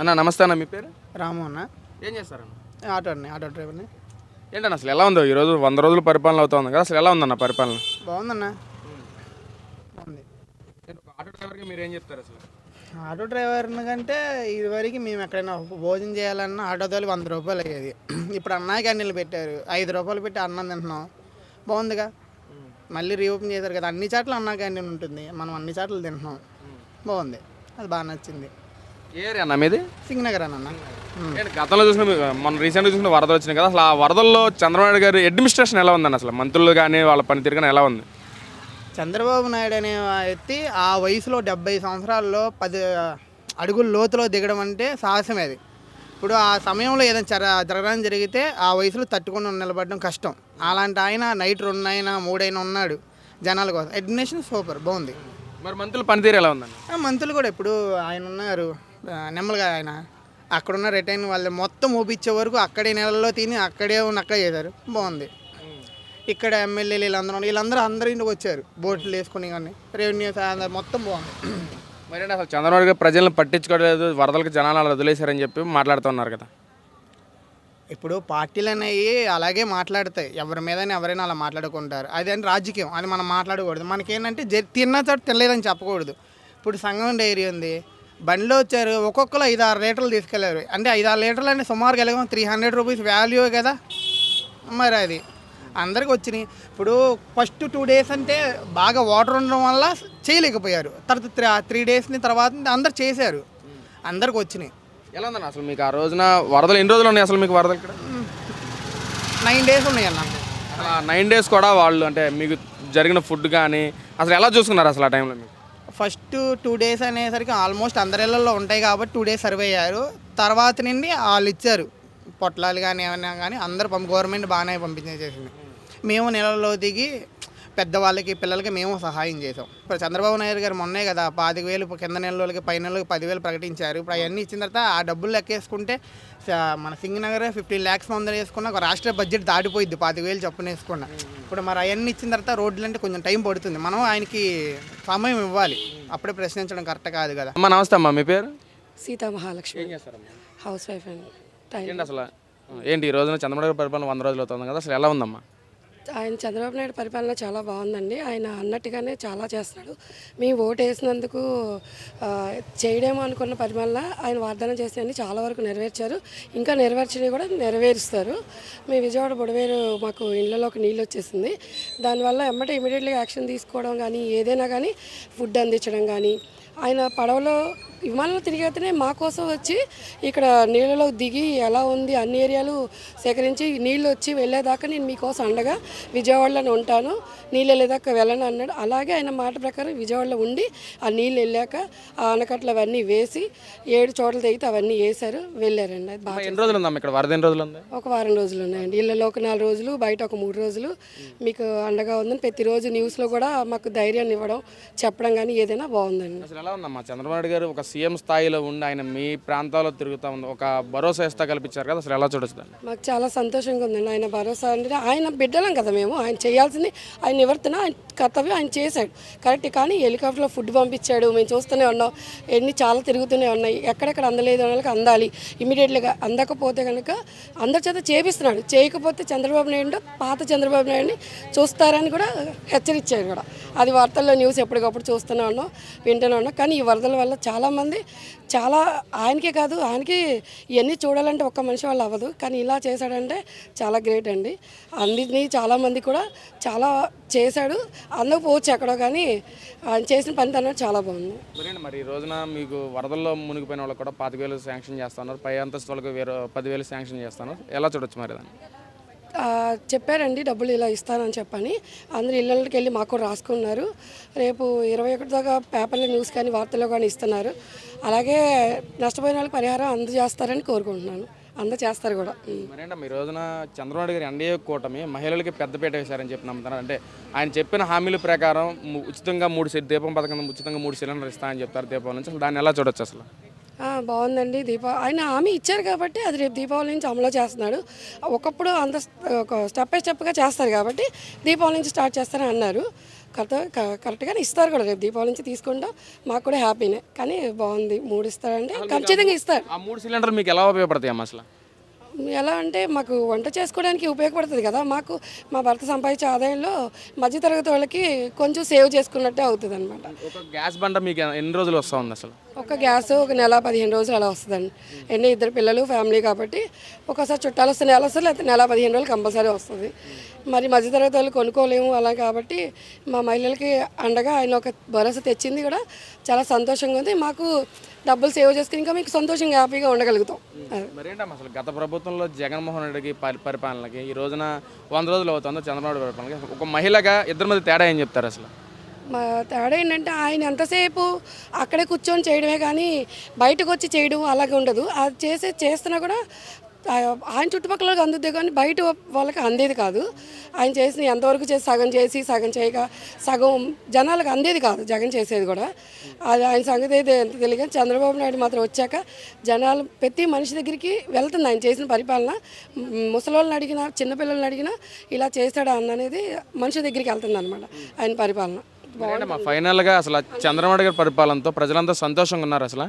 అన్న నమస్తే అన్న మీ పేరు? రాము అన్న. ఏం చేస్తారన్న? ఆటో అండి ఆటో డ్రైవర్ని. ఏంటన్న అసలు ఎలా ఉందో? ఈరోజు వంద రోజులు పరిపాలన అవుతా ఉంది కదా అసలు ఎలా ఉందన్న పరిపాలన? బాగుందన్న. బాగుంది. ఆటో డ్రైవర్కి మీరు ఏం చెప్తారు అసలు? ఆటో డ్రైవర్ని కంటే ఇదివరకు మేము ఎక్కడైనా భోజనం చేయాలన్నా ఆటో తోలి వంద రూపాయలు అయ్యేది. ఇప్పుడు అన్నా క్యాంటీన్లు పెట్టారు. ఐదు రూపాయలు పెట్టి అన్నం తింటున్నాం. బాగుందిగా? మళ్ళీ రీఓపెన్ చేశారు కదా. అన్ని చాట్ల అన్నా క్యాంటీన్ ఉంటుంది. మనం అన్ని చాట్లు తింటున్నాం. బాగుంది. అది బాగా నచ్చింది. ఏరియా అన్న మీది? సింగనగర్ అన్న. ఉమ్. ఏంటి గతంలో చూసిన మన రీసెంట్గా చూసిన వరదలు వచ్చినాయి కదా అసలు ఆ వరదల్లో చంద్రబాబు గారి అడ్మినిస్ట్రేషన్ ఎలా ఉందన్న అసలు? మంత్రులు కానీ వాళ్ళ పనితీరు కానీ ఎలా ఉంది? చంద్రబాబు నాయుడు అనే వ్యక్తి ఆ వయసులో డెబ్బై సంవత్సరాల్లో పది అడుగుల లోతులో దిగడం అంటే సాహసమే అది. ఇప్పుడు ఆ సమయంలో ఏదైనా జర జరగడం జరిగితే ఆ వయసులో తట్టుకొని నిలబడడం కష్టం. అలాంటి ఆయన నైట్ రెండైనా మూడైనా ఉన్నాడు జనాల కోసం. అడ్మినేషన్ సూపర్ బాగుంది. మరి మంత్రుల పనితీరు ఎలా ఆ మంత్రులు కూడా ఇప్పుడు ఆయన ఉన్నారు. ఆ, నెమ్మలుగా ఆయన అక్కడున్న రిటైన్ వాళ్ళు మొత్తం ఊపిచ్చే వరకు అక్కడే నెలల్లో తిని అక్కడే ఉన్న అక్కడే చేశారు. బాగుంది. ఇక్కడ ఎమ్మెల్యేలు వీళ్ళందరూ వీళ్ళందరూ అందరి ఇంటికి వచ్చారు. బోట్లు వేసుకుని కానీ రెవెన్యూ మొత్తం బాగుంది. మరి అసలు చంద్రబాబు గారు ప్రజలను పట్టించుకోవట్లేదు వరదలకు జనాలు అలా వదిలేశారని చెప్పి మాట్లాడుతున్నారు కదా. ఇప్పుడు పార్టీలు అనేవి అలాగే మాట్లాడతాయి. ఎవరి మీద ఎవరైనా అలా మాట్లాడుకుంటారు. అది అని రాజకీయం. అది మనం మాట్లాడకూడదు. మనకేంటంటే జ- తిన్న చోట తినలేదని చెప్పకూడదు. ఇప్పుడు సంగం డైరీ ఉంది. బండిలో వచ్చారు ఒక్కొక్కరు ఐదు ఆరు లీటర్లు తీసుకెళ్ళారు. అంటే ఐదు ఆరు లీటర్లు అంటే సుమారు కలిగాం త్రీ హండ్రెడ్ రూపీస్ వాల్యూ కదా? మరి అది. అందరికి వచ్చినాయి. ఇప్పుడు ఫస్ట్ టూ డేస్ అంటే బాగా వాటర్ ఉండడం వల్ల చేయలేకపోయారు. తర్వాత త్రీ త్రీ డేస్ని తర్వాత అందరు చేశారు. అందరికి వచ్చినాయి. ఎలా ఉందన్న అసలు మీకు ఆ రోజున వరదలు ఎన్ని రోజులు ఉన్నాయి అసలు మీకు వరదలు ఇక్కడ? నైన్ డేస్ ఉన్నాయి అన్న. నైన్ డేస్ కూడా వాళ్ళు అంటే మీకు జరిగిన ఫుడ్ కానీ అసలు ఎలా చూసుకున్నారు అసలు ఆ టైంలో మీకు? ఫస్ట్ టూ డేస్ అనేసరికి ఆల్మోస్ట్ అందరిళ్ళల్లో ఉంటాయి కాబట్టి టూ డేస్ సర్వ్ అయ్యారు. తర్వాత నుండి వాళ్ళు ఇచ్చారు. పొట్లాలు కానీ ఏమైనా కానీ అందరు పంపి గవర్నమెంట్ బాగానే పంపించేసేసింది. మేము నెలలో దిగి పెద్దవాళ్ళకి పిల్లలకి మేము సహాయం చేసాం ఇప్పుడు చంద్రబాబు నాయుడు గారు మొన్నే కదా పాతిక వేలు కింద నెలలకి పై నెలలకి పదివేలు ప్రకటించారు. ఇప్పుడు అవన్నీ ఇచ్చిన తర్వాత ఆ డబ్బులు లెక్కేసుకుంటే మన సింగనగర్ ఫిఫ్టీన్ ల్యాక్స్ మంది వేసుకున్న ఒక రాష్ట్ర బడ్జెట్ దాటిపోయింది పాతిక వేలు చొప్పున వేసుకున్న. ఇప్పుడు మరి అవన్నీ ఇచ్చిన తర్వాత రోడ్లు అంటే కొంచెం టైం పడుతుంది. మనం ఆయనకి సమయం ఇవ్వాలి. అప్పుడే ప్రశ్నించడం కరెక్ట్ కాదు కదా. అమ్మ నమస్తే అమ్మా. మీ పేరు? సీతా మహాలక్ష్మి. ఏం చేస్తారమ్మా హౌస్ వైఫ్ అండి అసలు? ఏంటి ఈ రోజున చంద్రబాబు పరిపాలన వంద రోజులు అవుతుంది కదా. అసలు ఎలా ఉందమ్మా? ఆయన చంద్రబాబు నాయుడు పరిపాలన చాలా బాగుందండి. ఆయన అన్నట్టుగానే చాలా చేస్తున్నాడు. మేము ఓటు వేసినందుకు చేయడేమో అనుకున్న పరిపాలన ఆయన వాగ్దానం చేసినవన్నీ చాలా వరకు నెరవేర్చారు. ఇంకా నెరవేర్చినవి కూడా నెరవేరుస్తారు. మీ విజయవాడ బుడవేరు మాకు ఇళ్ళలోకి నీళ్ళు వచ్చేసింది. దానివల్ల ఎమ్మటే ఇమీడియట్గా యాక్షన్ తీసుకోవడం కానీ ఏదైనా కానీ ఫుడ్ అందించడం కానీ ఆయన పడవలో విమానంలో తిరిగితేనే మా కోసం వచ్చి ఇక్కడ నీళ్ళలో దిగి ఎలా ఉంది అన్ని ఏరియాలు సేకరించి నీళ్ళు వచ్చి వెళ్ళేదాకా నేను మీకోసం అండగా విజయవాడలోనే ఉంటాను. నీళ్ళు వెళ్ళేదాకా వెళ్ళను అన్నాడు. అలాగే ఆయన మాట ప్రకారం విజయవాడలో ఉండి ఆ నీళ్ళు వెళ్ళాక ఆ ఆనకట్లు అవన్నీ వేసి ఏడు చోట్ల తెగితే అవన్నీ వేశారు వెళ్ళారండి. అది బాగా ఎన్ని రోజులు ఉందమ్మా ఇక్కడ? వరద ఎన్ని రోజులు ఉంది? ఒక వారం రోజులు ఉన్నాయండి. ఇళ్ళలో ఒక నాలుగు రోజులు బయట ఒక మూడు రోజులు. మీకు అండగా ఉందని ప్రతిరోజు న్యూస్లో కూడా మాకు ధైర్యాన్ని ఇవ్వడం చెప్పడం కానీ ఏదైనా బాగుందండి. అసలు ఎలా ఉందమ్మా? చంద్రబాబు నాయుడు గారు ఒక సీఎం స్థాయిలో ఉండి ఆయన మీ ప్రాంతాల్లో తిరుగుతూ ఉంది. ఒక భరోసా ఇస్తా కల్పించారు కదా అసలు ఎలా చూడొచ్చు మాకు చాలా సంతోషంగా ఉందండి. ఆయన భరోసా అంటే ఆయన బిడ్డలం కదా మేము. ఆయన చేయాల్సింది ఆయన నివర్తన ఆయన కర్తవ్యం ఆయన చేశాడు. కరెక్ట్ కానీ హెలికాప్టర్లో ఫుడ్ పంపించాడు. మేము చూస్తూనే ఉన్నాం. ఎన్ని చాలా తిరుగుతూనే ఉన్నాయి. ఎక్కడెక్కడ అందలేదు వాళ్ళకి అందాలి. ఇమీడియట్లీగా అందకపోతే కనుక అందరి చేత చేపిస్తున్నాడు. చేయకపోతే చంద్రబాబు నాయుడు పాత చంద్రబాబు నాయుడిని చూస్తారని కూడా హెచ్చరించారు కూడా. అది వార్తల్లో న్యూస్ ఎప్పటికప్పుడు చూస్తూనే ఉన్నాం వింటూనే ఉన్నాం. కానీ ఈ వరదల వల్ల చాలామంది చాలా ఆయనకే కాదు ఆయనకి ఇవన్నీ చూడాలంటే ఒక్క మనిషి వాళ్ళు అవ్వదు. కానీ ఇలా చేశాడంటే చాలా గ్రేట్ అండి. అందరినీ చాలామంది కూడా చాలా చేశాడు. అందరూ పోవచ్చు ఎక్కడో కానీ ఆయన చేసిన పని తన చాలా బాగుంది. మరి ఈ రోజున మీకు వరదల్లో మునిగిపోయిన వాళ్ళకి కూడా పాతిక వేలు శాంక్షన్ చేస్తున్నారు. పై అంతస్తు వాళ్ళకి వేరే పదివేలు శాంక్షన్ చేస్తున్నారు. ఎలా చూడొచ్చు మరి దాన్ని? చెప్పారండి డబ్బులు ఇలా ఇస్తానని చెప్పని. అందరు ఇళ్ళకి వెళ్ళి మాకు కూడా రాసుకున్నారు. రేపు ఇరవై ఒకటి దాకా పేపర్లో న్యూస్ కానీ వార్తల్లో కానీ ఇస్తున్నారు. అలాగే నష్టపోయిన వాళ్ళకి పరిహారం అందజేస్తారని కోరుకుంటున్నాను. అందజేస్తారు కూడా. ఉం. ఈ రోజున చంద్రబాబు గారి ఎన్డీఏ కూటమి మహిళలకి పెద్దపీట వేశారని చెప్పి నమ్ముతున్నారు? అంటే ఆయన చెప్పిన హామీల ప్రకారం ఉచితంగా మూడు దీపం పథకం ఉచితంగా మూడు సిలిండర్ ఇస్తానని చెప్తారు దీపం నుంచి. అసలు దాన్ని ఎలా చూడొచ్చు అసలు? బాగుందండి దీపా ఆయన హామీ ఇచ్చారు కాబట్టి అది రేపు దీపావళి నుంచి అమలు చేస్తున్నాడు. ఒకప్పుడు అంత ఒక స్టెప్ బై స్టెప్గా చేస్తారు కాబట్టి దీపావళి నుంచి స్టార్ట్ చేస్తారని అన్నారు. కరెక్ట్ కరెక్ట్గానే ఇస్తారు కూడా రేపు దీపావళి నుంచి తీసుకుంటాం. మాకు కూడా హ్యాపీనే కానీ బాగుంది మూడు ఇస్తారంటే ఖచ్చితంగా ఇస్తారు. ఆ మూడు సిలిండర్లు మీకు ఎలా ఉపయోగపడతాయి అమ్మ అసలు? ఎలా అంటే మాకు వంట చేసుకోవడానికి ఉపయోగపడుతుంది కదా. మాకు మా భర్త సంపాదించే ఆదాయంలో మధ్యతరగతి వాళ్ళకి కొంచెం సేవ్ చేసుకున్నట్టే అవుతుంది అనమాట ఒక గ్యాస్ బండ మీకు ఎన్ని రోజులు వస్తూ ఉంది అసలు? ఒక గ్యాస్ ఒక నెల పదిహేను రోజులు అలా వస్తుందండి. ఎన్ని ఇద్దరు పిల్లలు ఫ్యామిలీ కాబట్టి ఒకసారి చుట్టాలు వస్తే నెల వస్తుంది లేకపోతే నెల పదిహేను రోజులు కంపల్సరీ వస్తుంది. మరి మధ్యతరగతి వాళ్ళు కొనుక్కోలేము అలా కాబట్టి మా మహిళలకి అండగా ఆయన ఒక భరోసా తెచ్చింది కూడా చాలా సంతోషంగా ఉంది. మాకు డబ్బులు సేవ్ చేసుకుని ఇంకా మీకు సంతోషంగా హ్యాపీగా ఉండగలుగుతాం. మరేంటమ్మా అసలు గత ప్రభుత్వంలో జగన్మోహన్ రెడ్డికి పరి పరిపాలనకి ఈ రోజున వంద రోజులు అవుతుందో చంద్రబాబు పరిపాలనకి. ఒక మహిళగా ఇద్దరి మధ్య తేడా ఏం చెప్తారు అసలు? మా తేడా ఏంటంటే ఆయన ఎంతసేపు అక్కడే కూర్చొని చేయడమే కానీ బయటకు వచ్చి చేయడం అలాగే ఉండదు. అది చేసే చేస్తున్నా కూడా ఆయన చుట్టుపక్కల వాళ్ళకి అందుద్ది కానీ బయట వాళ్ళకి అందేది కాదు. ఆయన చేసిన ఎంతవరకు చేసి సగం చేసి సగం చేయక సగం జనాలకు అందేది కాదు జగన్ చేసేది కూడా. అది ఆయన సంగతి అయితే ఎంత తెలియదు చంద్రబాబు నాయుడు మాత్రం వచ్చాక జనాలు ప్రతి మనిషి దగ్గరికి వెళ్తుంది ఆయన చేసిన పరిపాలన. ముసలోళ్ళని అడిగినా చిన్నపిల్లల్ని అడిగినా ఇలా చేస్తాడా అన్నది మనిషి దగ్గరికి వెళ్తుంది అనమాట ఆయన పరిపాలన. ఫైనల్గా అసలు చంద్రబాబు గారి పరిపాలనతో ప్రజలంతా సంతోషంగా ఉన్నారు అసలు?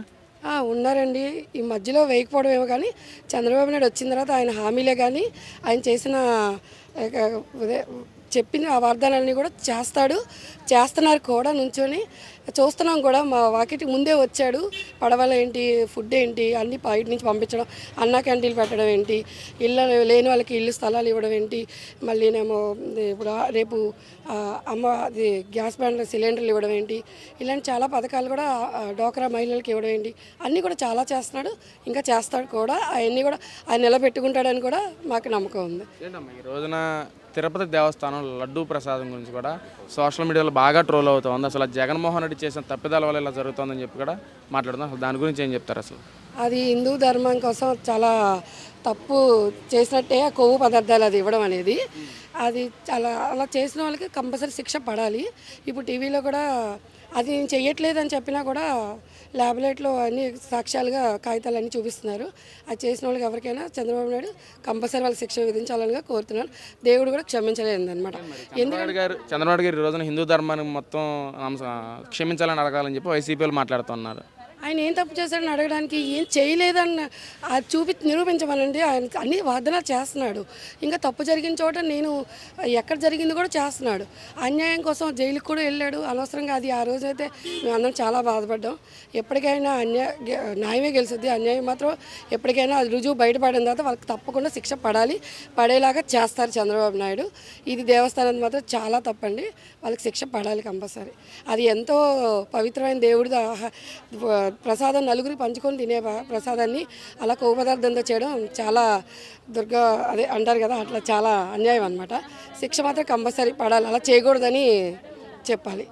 ఉన్నారండి. ఈ మధ్యలో వేయకపోవడం ఏమో కానీ చంద్రబాబు నాయుడు వచ్చిన తర్వాత ఆయన హామీలే కానీ ఆయన చేసిన చెప్పిన ఆ వాగ్దానాలన్నీ కూడా చేస్తాడు. చేస్తున్నారు కూడా నుంచొని. చూస్తున్నాం కూడా మా వాకిటి ముందే వచ్చాడు. పడవలు ఏంటి ఫుడ్ ఏంటి అన్ని బయట నుంచి పంపించడం. అన్న క్యాంటీన్లు పెట్టడం ఏంటి ఇళ్ళ లేని వాళ్ళకి ఇల్లు స్థలాలు ఇవ్వడం ఏంటి మళ్ళీనేమో ఇప్పుడు రేపు అమ్మ అది గ్యాస్ బ్యాండ్ సిలిండర్లు ఇవ్వడం ఏంటి ఇలాంటి చాలా పథకాలు కూడా ఆ, డోక్రా మహిళలకు ఇవ్వడం ఏంటి అన్నీ కూడా చాలా చేస్తున్నాడు. ఇంకా చేస్తాడు కూడా. అవన్నీ కూడా ఆయన నిలబెట్టుకుంటాడని కూడా మాకు నమ్మకం ఉంది. ఈ రోజున తిరుపతి దేవస్థానం లడ్డూ ప్రసాదం గురించి కూడా సోషల్ మీడియాలో బాగా ట్రోల్ అవుతుంది అసలు జగన్మోహన్ రెడ్డి చేసిన తప్పిదాల వల్ల ఇలా జరుగుతుందని చెప్పి కూడా మాట్లాడుతున్నాం. అసలు దాని గురించి ఏం చెప్తారు అసలు? అది హిందూ ధర్మం కోసం చాలా తప్పు చేసినట్టే ఆ కొవ్వు పదార్థాలు అది ఇవ్వడం అనేది. అది చాలా అలా చేసిన వాళ్ళకి కంపల్సరీ శిక్ష పడాలి. ఇప్పుడు టీవీలో కూడా అది నేను అని చెప్పినా కూడా ల్యాబులేట్లో అన్ని సాక్ష్యాలుగా కాగితాలు అన్నీ చూపిస్తున్నారు. అది చేసిన వాళ్ళకి ఎవరికైనా చంద్రబాబు నాయుడు కంపల్సరీ వాళ్ళకి శిక్ష విధించాలని కోరుతున్నాను. దేవుడు కూడా క్షమించలేదు అనమాట ఎందుకంటే గారు చంద్రబాబు గారు ఈ రోజున హిందూ ధర్మాన్ని మొత్తం క్షమించాలని అడగాలని చెప్పి వైసీపీలు మాట్లాడుతున్నారు. ఆయన ఏం తప్పు చేశాడని అడగడానికి ఏం చేయలేదన్న అది చూపి నిరూపించమనండి. ఆయన అన్ని వాదనలు చేస్తున్నాడు. ఇంకా తప్పు జరిగిన చోట నేను ఎక్కడ జరిగింది కూడా చేస్తున్నాడు. అన్యాయం కోసం జైలుకి కూడా వెళ్ళాడు. అనవసరంగా అది ఆ రోజు అయితే మేమందరం చాలా బాధపడ్డాం. ఎప్పటికైనా అన్యాయ న్యాయమే గెలుస్తుంది అన్యాయం మాత్రం ఎప్పటికైనా అది రుజువు బయటపడిన తర్వాత వాళ్ళకి తప్పకుండా శిక్ష పడాలి. పడేలాగా చేస్తారు చంద్రబాబు నాయుడు. ఇది దేవస్థానం మాత్రం చాలా తప్పండి. వాళ్ళకి శిక్ష పడాలి కంపల్సరీ. అది ఎంతో పవిత్రమైన దేవుడి ఆహా- ప్రసాదం నలుగురి పంచుకొని తినే ప్రసాదాన్ని? అలా కొవ్వు పదార్థంతో చేయడం చాలా దుర్గా అదే అంటారు కదా అట్లా చాలా అన్యాయం అనమాట శిక్ష మాత్రం కంపల్సరీ పడాలి. అలా చేయకూడదని చెప్పాలి.